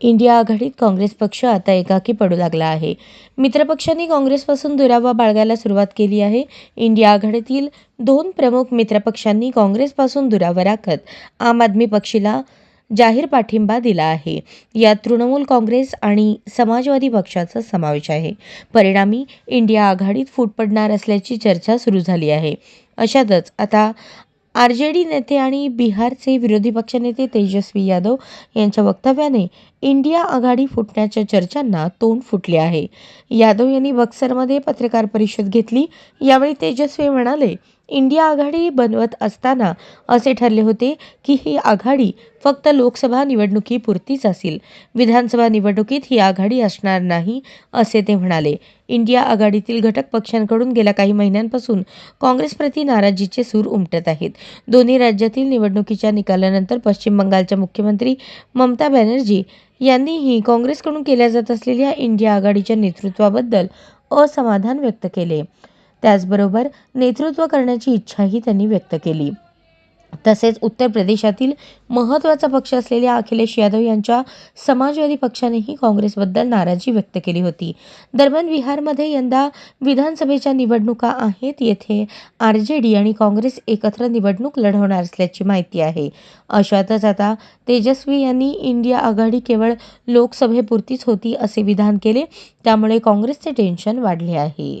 India आघाडीत काँग्रेस पक्ष आता एकाकी पडू लागला आहे. मित्रपक्षांनी काँग्रेसपासून दुरावा बाळगायला सुरुवात केली आहे. इंडिया आघाडीतील दोन प्रमुख मित्रपक्षांनी काँग्रेसपासून दुरावा राखत आम आदमी पक्षीला जाहीर पाठिंबा दिला आहे. यात तृणमूल काँग्रेस आणि समाजवादी पक्षाचा समावेश आहे. परिणामी इंडिया आघाडीत फूट पडणार असल्याची चर्चा सुरू झाली आहे. अशातच आता आर जे डी नेते आणि बिहारचे विरोधी पक्षनेते तेजस्वी यादव यांच्या वक्तव्याने इंडिया आघाडी फुटण्याच्या चर्चांना तोंड फुटले आहे. यादव यांनी बक्सरमध्ये पत्रकार परिषद घेतली. यावेळी तेजस्वी म्हणाले इंडिया आघाडी बनवत असताना असे ठरले होते की ही आघाडी फक्त लोकसभा निवडणुकीपुरतीच असेल. विधानसभा निवडणुकीत ही आघाडी असणार नाही असे ते म्हणाले. इंडिया आघाडीतील घटक पक्षांकडून गेल्या काही महिन्यांपासून काँग्रेसप्रती नाराजीचे सूर उमटत आहेत. दोन्ही राज्यातील निवडणुकीच्या निकालानंतर पश्चिम बंगालच्या मुख्यमंत्री ममता बॅनर्जी यांनीही काँग्रेसकडून केल्या जात असलेल्या इंडिया आघाडीच्या नेतृत्वाबद्दल असमाधान व्यक्त केले. त्याचबरोबर नेतृत्व करण्याची इच्छाही त्यांनी व्यक्त केली. तसेच उत्तर प्रदेशातील महत्त्वाचा पक्ष असलेल्या अखिलेश यादव यांच्या समाजवादी पक्षानेही काँग्रेसबद्दल नाराजी व्यक्त केली होती. दरम्यान बिहारमध्ये यंदा विधानसभेच्या निवडणुका आहेत. येथे आर जे डी आणि काँग्रेस एकत्र निवडणूक लढवणार असल्याची माहिती आहे. अशातच आता तेजस्वी यांनी इंडिया आघाडी केवळ लोकसभेपुरतीच होती असे विधान केले. त्यामुळे काँग्रेसचे टेन्शन वाढले आहे.